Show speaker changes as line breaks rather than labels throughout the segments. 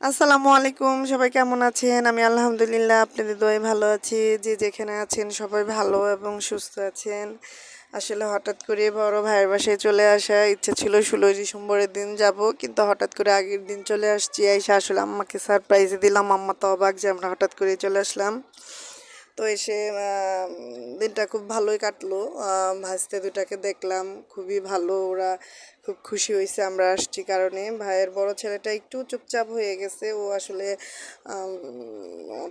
আসসালামু আলাইকুম, সবাই কেমন আছেন? আমি আলহামদুলিল্লাহ আপনাদের দোয়াই ভালো আছি। যে যেখানে আছেন সবাই ভালো এবং সুস্থ আছেন। আসলে হঠাৎ করে বড় ভাইয়ের বাসায় চলে আসা ইচ্ছে ছিল ষোলোই ডিসেম্বরের দিন যাব, কিন্তু হঠাৎ করে আগের দিন চলে আসছি। এসে আসলে আম্মাকে সারপ্রাইজে দিলাম, আম্মা তো অবাক যে আমরা হঠাৎ করে চলে আসলাম। তো এসে দিনটা খুব ভালোই কাটলো। ভাজতে দুটাকে দেখলাম, খুবই ভালো, ওরা খুব খুশি হয়েছে আমরা আসছি কারণে। ভাইয়ের বড় ছেলেটা একটু চুপচাপ হয়ে গেছে, ও আসলে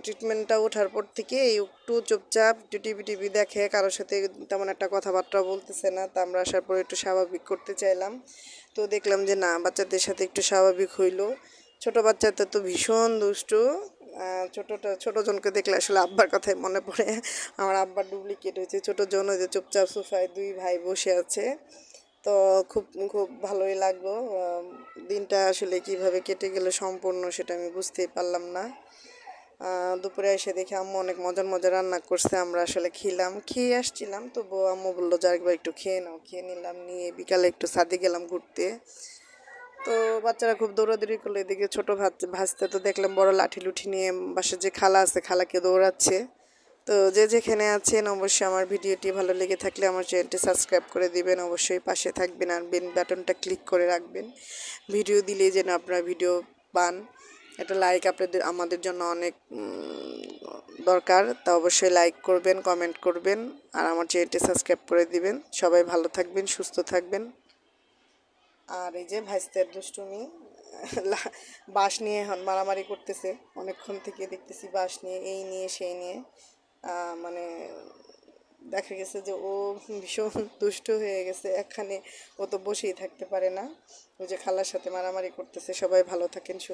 ট্রিটমেন্টটা ওঠার পর থেকে একটু চুপচাপ টিভি টিভি দেখে, কারোর সাথে তেমন একটা কথাবার্তা বলতেছে না। তা আমরা আসার পর একটু স্বাভাবিক করতে চাইলাম। তো দেখলাম যে না, বাচ্চাদের সাথে একটু স্বাভাবিক হইল। ছোট বাচ্চাটা তো ভীষণ দুষ্টু। ছোটটা, ছোট জনকে দেখলে আসলে আব্বার কথাই মনে পড়ে। আমার আব্বার ডুপ্লিকেট হয়েছে। ছোট জন যে চুপচাপ সোফায় দুই ভাই বসে আছে। তো খুব খুব ভালোই লাগল। দিনটা আসলে কীভাবে কেটে গেল সম্পূর্ণ সেটা আমি বুঝতেই পারলাম না। দুপুরে এসে দেখি আম্মু অনেক মজার মজার রান্না করছে। আমরা আসলে খেলাম। খেয়ে আসছিলাম। তো বউ আম্মু বলল যে একবার একটু খেয়ে নাও। খেয়ে নিলাম। নিয়ে বিকালে একটু ছাদে গেলাম ঘুরতে। তো বাচ্চারা খুব দৌড়াদৌড়ি করল, এদিকে ছোটো ভাত ভাজতে তো দেখলাম বড় লাঠি লুঠি নিয়ে বাসার যে খালা আছে, খালাকে দৌড়াচ্ছে। তো যে যেখানে আছেন অবশ্যই আমার ভিডিওটি ভালো লেগে থাকলে আমার চ্যানেলটি সাবস্ক্রাইব করে দিবেন, অবশ্যই পাশে থাকবেন আর বেন বাটনটা ক্লিক করে রাখবেন। ভিডিও দিলেই যেন আপনারা ভিডিও পান। একটা লাইক আপনাদের, আমাদের জন্য অনেক দরকার। তা অবশ্যই লাইক করবেন, কমেন্ট করবেন আর আমার চ্যানেলটি সাবস্ক্রাইব করে দিবেন। সবাই ভালো থাকবেন, সুস্থ থাকবেন। আর এই যে ভাইস্তের দুষ্টুমি বাঁশ নিয়ে এখন মারামারি করতেছে। অনেকক্ষণ থেকে দেখতেছি বাঁশ নিয়ে, এই নিয়ে, সেই নিয়ে। মানে দেখা গেছে যে ও ভীষণ দুষ্ট হয়ে গেছে। একখানে ও তো বসেই থাকতে পারে না। ওই যে খালার সাথে মারামারি করতেছে। সবাই ভালো থাকেন